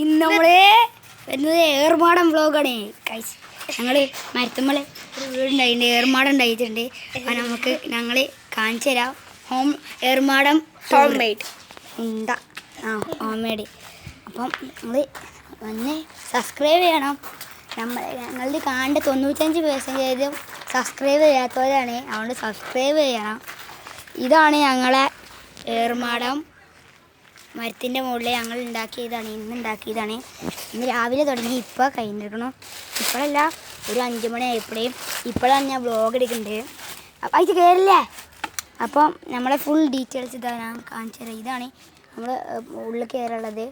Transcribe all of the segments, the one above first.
ഇന്ന് നമ്മൾ വരുന്നത് ഏർമാടം വ്ലോഗാണ് കൈസ് ഞങ്ങൾ മരത്തുമ്മൾ ഒരു വീടുണ്ടായിട്ടുണ്ട് ഏർമാടം ഉണ്ടായിട്ടുണ്ട്. അപ്പം നമുക്ക് ഞങ്ങൾ കാണിച്ചു തരാം. ഹോം ഏർമാടം ഹോം മെയ്ഡ് ഉണ്ടാ. ആ ഹോം മെയ്ഡ് അപ്പം നമ്മൾ വന്ന് സബ്സ്ക്രൈബ് ചെയ്യണം. നമ്മൾ ഞങ്ങളുടെ കാണേണ്ട തൊണ്ണൂറ്റഞ്ച് പേഴ്സന്റേജും സബ്സ്ക്രൈബ് ചെയ്യാത്തവരാണ്. അതുകൊണ്ട് സബ്സ്ക്രൈബ് ചെയ്യണം. ഇതാണ് ഞങ്ങളെ ഏർമാടം മരത്തിന്റെ മുകളിൽ ഞങ്ങൾ ഉണ്ടാക്കിയതാണ് ഇന്ന് ഉണ്ടാക്കിയതാണ്. ഇന്ന് രാവിലെ തുടങ്ങി ഇപ്പോൾ കഴിഞ്ഞിരിക്കണം ഇപ്പോഴല്ല ഒരു അഞ്ച് മണി ആയപ്പോഴേയും ഇപ്പോഴാണ് ഞാൻ വ്ലോഗ് എടുക്കുന്നത്. അപ്പം അതിൽ കയറില്ലേ അപ്പം നമ്മളെ ഫുൾ ഡീറ്റെയിൽസ് ഇതാ ഞാൻ കാണിച്ചു തരാം. ഇതാണ് നമ്മൾ ഉള്ളിൽ കയറുള്ളത്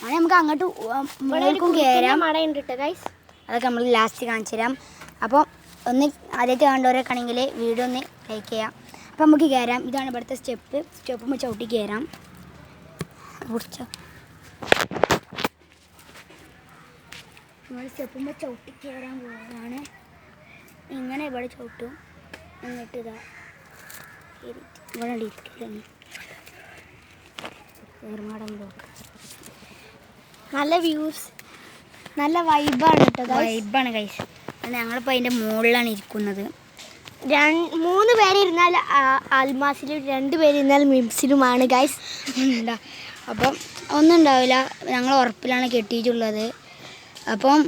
അങ്ങനെ നമുക്ക് അങ്ങോട്ട് മുകളിലേക്കും കയറാം അതൊക്കെ നമ്മൾ ലാസ്റ്റ് കാണിച്ചു തരാം. അപ്പോൾ ഒന്ന് ആദ്യത്തെ കണ്ടവരൊക്കെ ആണെങ്കിൽ വീഡിയോ ഒന്ന് ലൈക്ക് ചെയ്യാം. അപ്പോൾ നമുക്ക് കയറാം ഇതാണ് ഇവിടുത്തെ സ്റ്റെപ്പ്. സ്റ്റെപ്പ് ചവിട്ടി കയറാം കുടിച്ചോ. നമ്മൾ സ്റ്റെപ്പുമ്പോൾ ചവിട്ടി കയറാൻ പോവുകയാണ്. ഇങ്ങനെ ഇവിടെ ചവിട്ടും. എന്നിട്ട് ഇതാ. ഇവിടെ ഏർമാടം ബ്ലോക്ക് നല്ല വ്യൂസ് നല്ല വൈബാണ് കേട്ടോ വൈബാണ് കൈസ് ഞങ്ങളിപ്പോൾ അതിന്റെ മുകളിലാണ് ഇരിക്കുന്നത്. മൂന്ന് പേര് ഇരുന്നാൽ അൽമാസിലും രണ്ട് പേര് ഇരുന്നാൽ മിംസിലുമാണ് ഗൈസ് ഉണ്ടാ അപ്പം ഒന്നും ഉണ്ടാവില്ല. ഞങ്ങൾ ഉറപ്പിലാണ് കെട്ടിയിട്ടുള്ളത് അപ്പം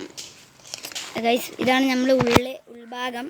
ഇതാണ് നമ്മൾ ഉള്ളിൽ ഉൾഭാഗം.